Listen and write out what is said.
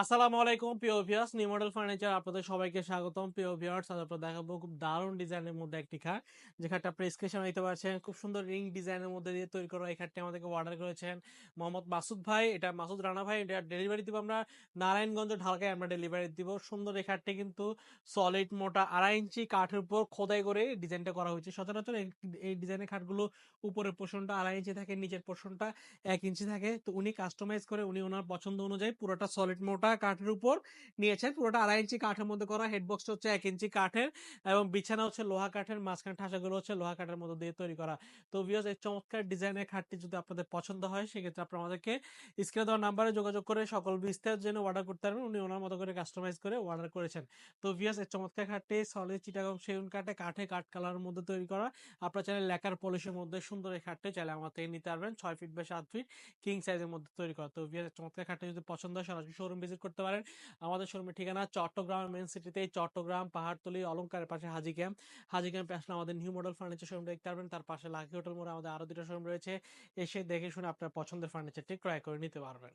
আসসালামু আলাইকুম, প্রিয় ভিউয়ার্স নিউ মডেল ফার্নিচার আপনাদের সবাইকে স্বাগতম। প্রিয় ভিউয়ার্স আজ আপনাদের দেখাবো খুব দারুণ ডিজাইনের মধ্যে একটি খাট। যে খাটটা আপনি স্ক্রিনে নিতে পারছেন খুব সুন্দর রিং ডিজাইনের মধ্যে দিয়ে তৈরি করা এই খাটটি আমাদেরকে অর্ডার করেছেন মোহাম্মদ মাসুদ ভাই। এটা মাসুদ রানা ভাই, এটা ডেলিভারি দিব আমরা নারায়ণগঞ্জ ঢাকায় আমরা ডেলিভারি দিব। সুন্দর এই খাটটি কিন্তু সলিড মোটা আড়াই ইঞ্চি কাঠের উপর খোদাই করে ডিজাইনটা করা হয়েছে। সচরাচর এই ডিজাইনের খাটগুলো উপরের পোর্শনটা আড়াই ইঞ্চি থাকে, নিচের পোর্শনটা এক ইঞ্চি থাকে। তো উনি কাস্টমাইজ করে, উনি ওনার পছন্দ অনুযায়ী পুরোটা সলিড মোটা কাঠের উপর নিয়েছেন। পুরোটা আড়াই ইঞ্চি কাঠের মধ্যে করা। হেডবক্স হচ্ছে এক ইঞ্চি কাঠের এবং বিছানা হচ্ছে লোহা কাঠের। মাঝখানে ঠাসাগুলো হচ্ছে লোহা কাঠের মধ্যে দিয়ে তৈরি করা। তো ভিউয়ার্স এই চমৎকার ডিজাইনের খাটটি যদি আপনাদের পছন্দ হয়, সেক্ষেত্রে আপনারা আমাদেরকে স্ক্রিনে দেওয়া নাম্বারে যোগাযোগ করে সকল বিস্তারের জন্য অর্ডার করতে পারবেন। উনি ওনার মতো করে কাস্টমাইজ করে অর্ডার করেছেন। তো ভিউয়ার্স এই চমৎকার খাটটি সলিড চিটাগং সেগুন কাঠে কাঠে কাঠ কালারের মধ্যে তৈরি করা। আপনার চাইলে লেকার পলিশের মধ্যে সুন্দর এই খাটটি চাইলে আমার থেকে নিতে পারবেন। ছয় ফিট বা সাত ফিট কিং সাইজের মধ্যে তৈরি করা। তো ভিউয়ার্স চমৎকার খাটটি যদি পছন্দ হয়, সরাসরি শোরুম ভিজিট করতে পারেন। আমাদের শোরুমের ঠিকানা চট্টগ্রাম মেন সিটিতে চট্টগ্রাম, পাহাড়তলি অলঙ্কারের পাশে হাজি ক্যাম্প। হাজি ক্যাম্পে আসলে আমাদের নিউ মডেল ফার্নিচার শোরুম দেখতে পারবেন। তার পাশে লাকি হোটেল মোড়ে আমাদের আরও দুটো শোরুম রয়েছে। এসে দেখে শুনে আপনার পছন্দের ফার্নিচারটি ক্রয় করে নিতে পারবেন।